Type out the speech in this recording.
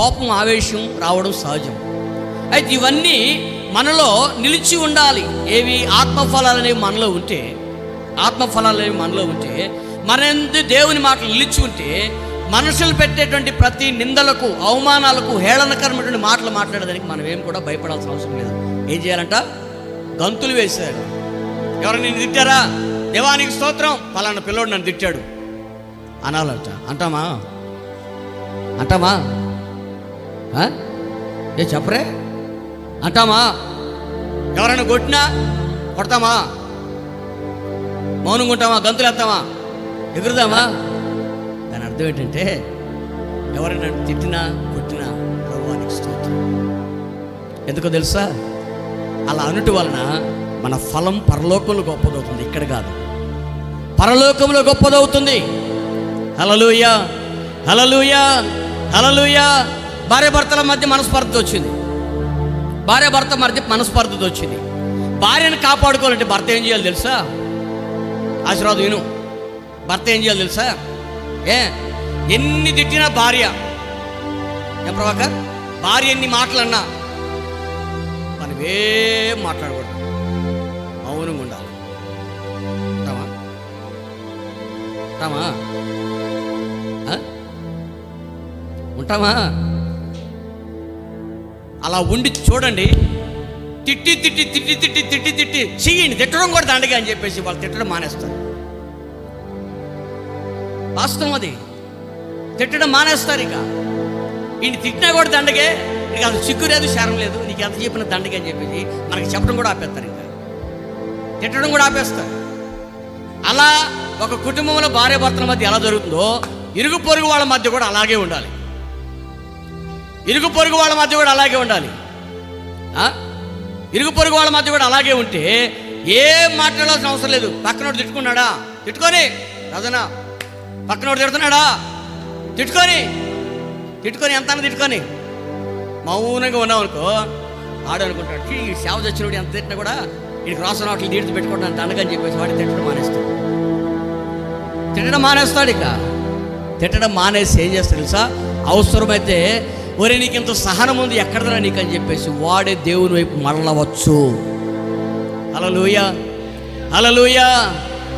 కోపం ఆవేశం రావడం సహజం. అయితే ఇవన్నీ మనలో నిలిచి ఉండాలి. ఏవి ఆత్మఫలాలు అనేవి మనలో ఉంటే ఆత్మఫలాలు అనేవి మనలో ఉంటే మనందు దేవుని మాటలు నిలిచి ఉంటే మనుషులు పెట్టేటువంటి ప్రతి నిందలకు అవమానాలకు హేళనకరమైనటువంటి మాటలు మాట్లాడడానికి మనం ఏం కూడా భయపడాల్సిన అవసరం లేదు. ఏం చేయాలంట? గంతులు వేశారు. ఎవరు నేను తిట్టారా? దేవానికి స్తోత్రం. పలానా పిల్లోడు నన్ను తిట్టాడు. అనాలంట. అంటామా? అంటామా? ఏ చెప్పరే? అంటామా? ఎవరైనా కొట్టినా కొడతామా? మౌనంగా ఉంటామా? గంతులు వేస్తామా? ఎగురుదామా దాని అర్థం ఏంటంటే ఎవరైనా తిట్టినా కొట్టినా ప్రభువానికి స్తోత్రం. ఎందుకో తెలుసా? అలా అనుటి వలన మన ఫలం పరలోకంలో గొప్పదవుతుంది. ఇక్కడ కాదు. పరలోకంలో గొప్పదవుతుంది. హలలుయ హలలుయ హలలుయ భార్య భర్తల మధ్య మనస్పర్ధ వచ్చింది. భార్య భర్త మధ్య మనస్పర్ధత వచ్చింది. భార్యను కాపాడుకోవాలంటే భర్త ఏం చేయాలి తెలుసా? ఆశీర్వాదం విను. భర్త ఏం చేయాలి తెలుసా? ఏ? ఎన్ని తిట్టినా భార్య. ఏ ప్రభాకర్? భార్య ఎన్ని మాటలన్నా మనమే మాట్లాడకూడదు. మౌనంగా ఉండాలి. ఉంటామా ఉంటామా ఉంటామా అలా ఉండి చూడండి. తిట్టి తిట్టి తిట్టి తిట్టి తిట్టి తిట్టి చెయ్యండి తిట్టడం కూడా దండగా అని చెప్పేసి వాళ్ళు తిట్టడం మానేస్తారు. వాస్తవం అది. తిట్టడం మానేస్తారు ఇక. ఈయన తిట్టినా కూడా దండగే. నీకు అసలు సిగ్గు లేదు శారం లేదు. నీకు ఎంత చెప్పిన దండగే అని చెప్పేసి మనకి చెప్పడం కూడా ఆపేస్తారు ఇంకా. తిట్టడం కూడా ఆపేస్తారు. అలా ఒక కుటుంబంలో భార్య భర్తల మధ్య ఎలా జరుగుతుందో ఇరుగు పొరుగు వాళ్ళ మధ్య కూడా అలాగే ఉండాలి. ఇరుగు పొరుగు వాళ్ళ మధ్య కూడా అలాగే ఉండాలి. ఇరుగు పొరుగు వాళ్ళ మధ్య కూడా అలాగే ఉంటే ఏం మాట్లాడాల్సిన అవసరం లేదు. పక్కనోడు తిట్టుకున్నాడా? తిట్టుకొని. రాజనా పక్కనోడు తిడుతున్నాడా? తిట్టుకొని. తిట్టుకొని ఎంత తిట్టుకొని. మౌనంగా ఉన్నాం అనుకో. ఆడు అనుకుంటాడు ఈ సేవ చచ్చినోడు ఎంత తిట్టినా కూడా వీడికి రాసిన వాటిని తీర్చి పెట్టుకుంటాను దండగని చెప్పేసి వాడిని తిట్టడం మానేస్తాడు. తిట్టడం మానేస్తాడు ఇక. తిట్టడం మానేసి ఏం చేస్తాడు తెలుసా? అవసరమైతే ఒరే నీకు ఇంత సహనం ఉంది ఎక్కడదరా నీకు అని చెప్పేసి వాడే దేవుని వైపు మరలవచ్చు. అలలుయ అలలుయా